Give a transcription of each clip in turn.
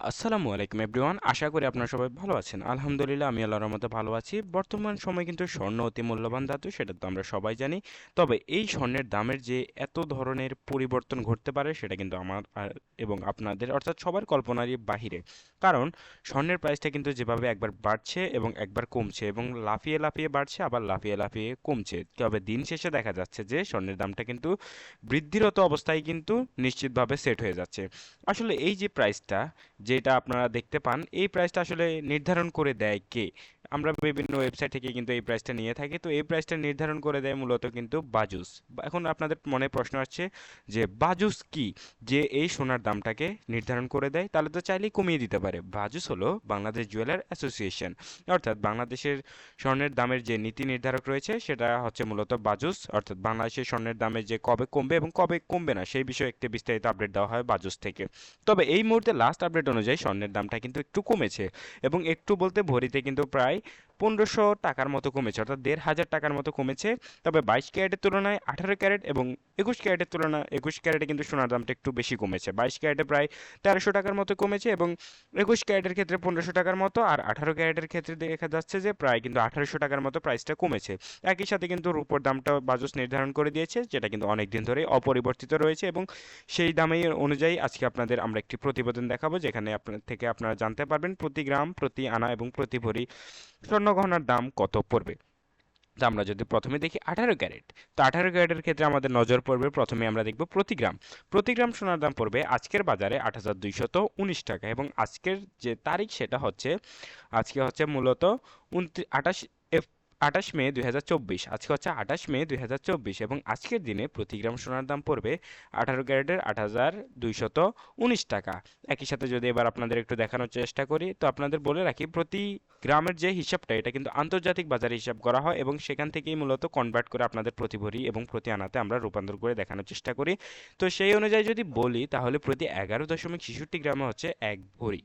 আসসালামু আলাইকুম এভরিওয়ান, আশা করি আপনারা সবাই ভালো আছেন। আলহামদুলিল্লাহ, আমি আল্লাহর রহমতে ভালো আছি। বর্তমান সময় কিন্তু স্বর্ণ অতি মূল্যবান ধাতু, সেটা তো আমরা সবাই জানি। তবে এই স্বর্ণের দামের যে এত ধরনের পরিবর্তন ঘটতে পারে, সেটা কিন্তু আমার এবং আপনাদের, অর্থাৎ সবার কল্পনারই বাহিরে। কারণ স্বর্ণের প্রাইসটা কিন্তু যেভাবে একবার বাড়ছে এবং একবার কমছে এবং লাফিয়ে লাফিয়ে বাড়ছে, আবার লাফিয়ে লাফিয়ে কমছে। তবে দিন শেষে দেখা যাচ্ছে যে স্বর্ণের দামটা কিন্তু বৃদ্ধিরত অবস্থায় কিন্তু নিশ্চিতভাবে সেট হয়ে যাচ্ছে। আসলে এই যে প্রাইসটা যেটা আপনারা দেখতে পান, এই প্রাইসটা আসলে নির্ধারণ করে দেয় কে? আমরা বিভিন্ন ওয়েবসাইট থেকে কিন্তু এই প্রাইসটা নিয়ে থাকি, তো এই প্রাইসটা নির্ধারণ করে দেয় মূলত কিন্তু বাজুস। এখন আপনাদের মনে প্রশ্ন আসছে যে বাজুস কি? যে এই সোনার দামটাকে নির্ধারণ করে দেয়, তাহলে তো চাইলেই কমিয়ে দিতে পারে। বাজুস হলো বাংলাদেশ জুয়েলার অ্যাসোসিয়েশন, অর্থাৎ বাংলাদেশের স্বর্ণের দামের যে নীতি নির্ধারক রয়েছে, সেটা হচ্ছে মূলত বাজুস, অর্থাৎ বাংলাদেশের স্বর্ণের দামে যে কবে কমবে এবং কবে কমবে না, সেই বিষয়ে একটি বিস্তারিত আপডেট দেওয়া হয় বাজুস থেকে। তবে এই মুহূর্তে লাস্ট আপডেট অনুযায়ী স্বর্ণের দামটা কিন্তু একটু কমেছে। এবং একটু বলতে ভরিতে কিন্তু প্রায় পনেরোশো টাকার মতো কমেছে, অর্থাৎ দেড় হাজার টাকার মতো কমেছে। তবে বাইশ ক্যারেটের তুলনায় আঠারো ক্যারেট এবং একুশ ক্যারেটের তুলনায় একুশ ক্যারেটে কিন্তু সোনার দামটা একটু বেশি কমেছে। বাইশ ক্যারেটে প্রায় তেরোশো টাকার মতো কমেছে এবং একুশ ক্যারেটের ক্ষেত্রে পনেরোশো টাকার মতো, আর আঠারো ক্যারেটের ক্ষেত্রে দেখা যাচ্ছে যে প্রায় কিন্তু আঠারোশো টাকার মতো প্রাইসটা কমেছে। একই সাথে কিন্তু রূপোর দামটা বাজস নির্ধারণ করে দিয়েছে, যেটা কিন্তু অনেক দিন ধরে অপরিবর্তিত রয়েছে এবং সেই দামেই অনুযায়ী আজকে আপনাদের আমরা একটি প্রতিবেদন দেখাবো, যেখানে আপনার থেকে আপনারা জানতে পারবেন প্রতি গ্রাম, প্রতি আনা এবং প্রতি ভরি স্বর্ণগহনার দাম কত পড়বে? তো আমরা যদি প্রথমে দেখি আঠারো ক্যারেট, তো আঠারো ক্যারেটের ক্ষেত্রে আমাদের নজর পড়বে, প্রথমে আমরা দেখব প্রতি গ্রাম। প্রতি গ্রাম সোনার দাম পড়বে আজকের বাজারে আট হাজার দুইশত উনিশ টাকা এবং আজকের যে তারিখ সেটা হচ্ছে, আজকে হচ্ছে মূলত উনত্রিশ আঠাশ আঠাশ মে দুই হাজার চব্বিশ। আজকে হচ্ছে আঠাশ মে দুই হাজার চব্বিশ এবং আজকের দিনে প্রতি গ্রাম সোনার দাম পড়বে আঠারো ক্যারেটের আট হাজার দুইশত উনিশ টাকা। একই সাথে যদি এবার আপনাদের একটু দেখানোর চেষ্টা করি, তো আপনাদের বলে রাখি, প্রতি গ্রামের যে হিসাবটা, এটা কিন্তু আন্তর্জাতিক বাজারে হিসাব করা হয় এবং সেখান থেকেই মূলত কনভার্ট করে আপনাদের প্রতি ভরি এবং প্রতি আনাতে আমরা রূপান্তর করে দেখানোর চেষ্টা করি। তো সেই অনুযায়ী যদি বলি, তাহলে প্রতি এগারো দশমিক ছেষট্টি গ্রামে হচ্ছে এক ভরি।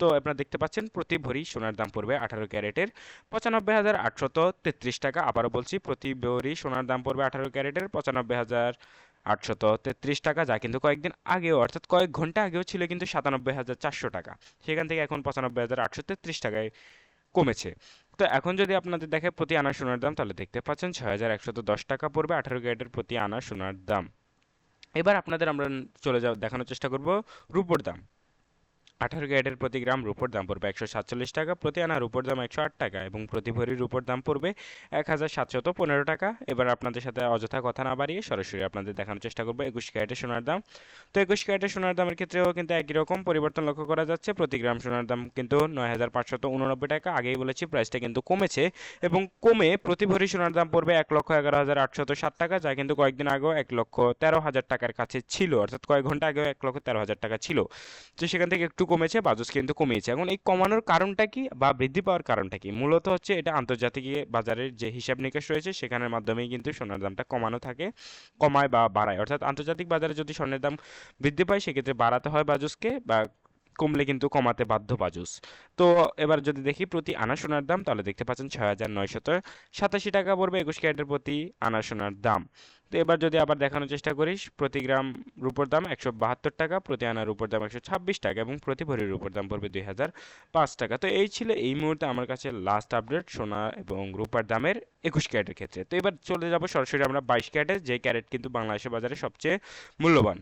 তো আপনারা দেখতে পাচ্ছেন, প্রতি ভরি সোনার দাম পড়বে আঠারো ক্যারেটের পঁচানব্বই হাজার আটশত তেত্রিশ টাকা। আবারও বলছি, প্রতি ভরি সোনার দাম পড়বে আঠারো ক্যারেটের পঁচানব্বই হাজার আটশত তেত্রিশ টাকা, যা কিন্তু কয়েকদিন আগেও, অর্থাৎ কয়েক ঘণ্টা আগেও ছিল কিন্তু সাতানব্বই হাজার চারশো টাকা। সেখান থেকে এখন পঁচানব্বই হাজার আটশো তেত্রিশ টাকায় কমেছে। তো এখন যদি আপনাদের দেখে প্রতি আনা সোনার দাম, তাহলে দেখতে পাচ্ছেন ছয় হাজার একশত দশ টাকা পড়বে আঠারো ক্যারেটের প্রতি আনা সোনার দাম। এবার আপনাদের আমরা চলে যাও, দেখানোর চেষ্টা করব রূপোর দাম। আঠারো ক্যারেটের প্রতি গ্রাম রুপোর দাম পড়বে একশো সাতচল্লিশ টাকা, প্রতি আনা রুপোর দাম একশো আট টাকা এবং প্রতি ভরি রুপোর দাম পড়বে এক হাজার সাতশত পনেরো টাকা। এবার আপনাদের সাথে অযথা কথা না বাড়িয়ে সরাসরি আপনাদের দেখানোর চেষ্টা করব একুশ ক্যারেটের সোনার দাম। তো একুশ ক্যারেটের সোনার দামের ক্ষেত্রেও কিন্তু একই রকম পরিবর্তন লক্ষ্য করা যাচ্ছে। প্রতি গ্রাম সোনার দাম কিন্তু নয় হাজার পাঁচশত উননব্বই টাকা, আগেই বলেছি প্রাইসটা কিন্তু কমেছে এবং কমে প্রতি ভরি সোনার দাম পড়বে এক লক্ষ এগারো হাজার আটশত ষাট টাকা, যা কিন্তু কয়েকদিন আগেও এক লক্ষ তেরো হাজার টাকার কাছে ছিল, অর্থাৎ কয়েক ঘণ্টা আগেও এক লক্ষ তেরো হাজার টাকা ছিল। তো সেখান থেকে একটু কমেছে বাজস কিন্তু কমিয়েছে। এখন এই কমানোর কারণটা কি বা বৃদ্ধি পাওয়ার কারণটা কি? মূলত হচ্ছে এটা আন্তর্জাতিক বাজারের যে হিসাব নিকাশ রয়েছে, সেখানের মাধ্যমেই কিন্তু সোনার দামটা কমানো থাকে, কমায় বা বাড়ায়। অর্থাৎ আন্তর্জাতিক বাজারে যদি সোনার দাম বৃদ্ধি পায়, সেক্ষেত্রে বাড়াতে হয় বাজসকে বা কমলে কিন্তু কমাতে বাধ্য বাজুস। তো এবার যদি দেখি প্রতি আনা সোনার দাম, তাহলে দেখতে পাচ্ছেন ছয় হাজার নয়শত সাতাশি টাকা পড়বে একুশ ক্যারেটের প্রতি আনা সোনার দাম। তো এবার যদি আবার দেখানোর চেষ্টা করিস, প্রতি গ্রাম রূপোর দাম একশো বাহাত্তর টাকা, প্রতি আনার রূপোর দাম একশো ছাব্বিশ টাকা এবং প্রতি ভরির রূপোর দাম পড়বে দুই হাজার পাঁচ টাকা। তো এই ছিল এই মুহূর্তে আমার কাছে লাস্ট আপডেট সোনা এবং রূপার দামের একুশ ক্যারেটের ক্ষেত্রে। তো এবার চলে যাব সরাসরি আমরা বাইশ ক্যারেটের যে ক্যারেট কিন্তু বাংলাদেশের বাজারে সবচেয়ে মূল্যবান।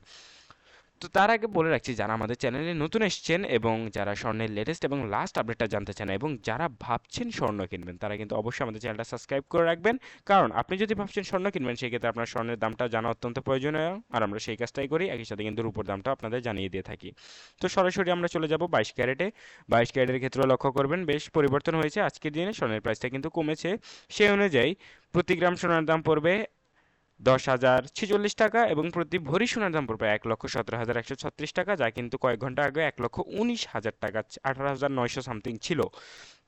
তো তার আগে বলে রাখছি, যারা আমাদের চ্যানেলে নতুন এসছেন এবং যারা স্বর্ণের লেটেস্ট এবং লাস্ট আপডেটটা জানতে চান এবং যারা ভাবছেন স্বর্ণ কিনবেন, তারা কিন্তু অবশ্যই আমাদের চ্যানেলটা সাবস্ক্রাইব করে রাখবেন। কারণ আপনি যদি ভাবছেন স্বর্ণ কিনবেন, সেক্ষেত্রে আপনার স্বর্ণের দামটা জানা অত্যন্ত প্রয়োজনীয় আর আমরা সেই কাজটাই করি। একই সাথে কিন্তু রূপোর দামটা আপনাদের জানিয়ে দিয়ে থাকি। তো সরাসরি আমরা চলে যাব বাইশ ক্যারেটে। বাইশ ক্যারেটের ক্ষেত্রেও লক্ষ্য করবেন, বেশ পরিবর্তন হয়েছে। আজকের দিনে স্বর্ণের প্রাইসটা কিন্তু কমেছে। সেই অনুযায়ী প্রতি গ্রাম সোনার দাম পড়বে দশ হাজার ছেচল্লিশ টাকা এবং প্রতি ভরি সোনার দাম পড়বে এক লক্ষ সতেরো হাজার একশো ছত্রিশ টাকা, যা কিন্তু কয়েক ঘণ্টা আগে এক লক্ষ উনিশ হাজার টাকা, আঠারো হাজার নয়শো সামথিং ছিল।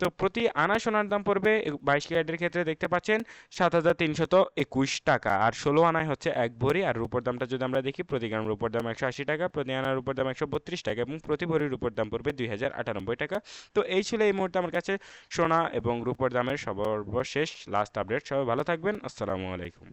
তো প্রতি আনা সোনার দাম পড়বে বাইশ ক্যারেটের ক্ষেত্রে দেখতে পাচ্ছেন সাত হাজার তিনশত একুশ টাকা, আর ষোলো আনায় হচ্ছে এক ভরি, আর রূপোর দামটা যদি আমরা দেখি, প্রতি গ্রাম রূপোর দাম একশো আশি টাকা, প্রতি আনার রূপোর দাম একশো বত্রিশ টাকা এবং প্রতি ভরি রূপোর দাম পড়বে দুই হাজার আটানব্বই টাকা। তো এই ছিল এই মুহূর্তে আমার কাছে সোনা এবং রূপোর দামের সর্বশেষ লাস্ট আপডেট সবাই ভালো থাকবেন, আসসালামু আলাইকুম।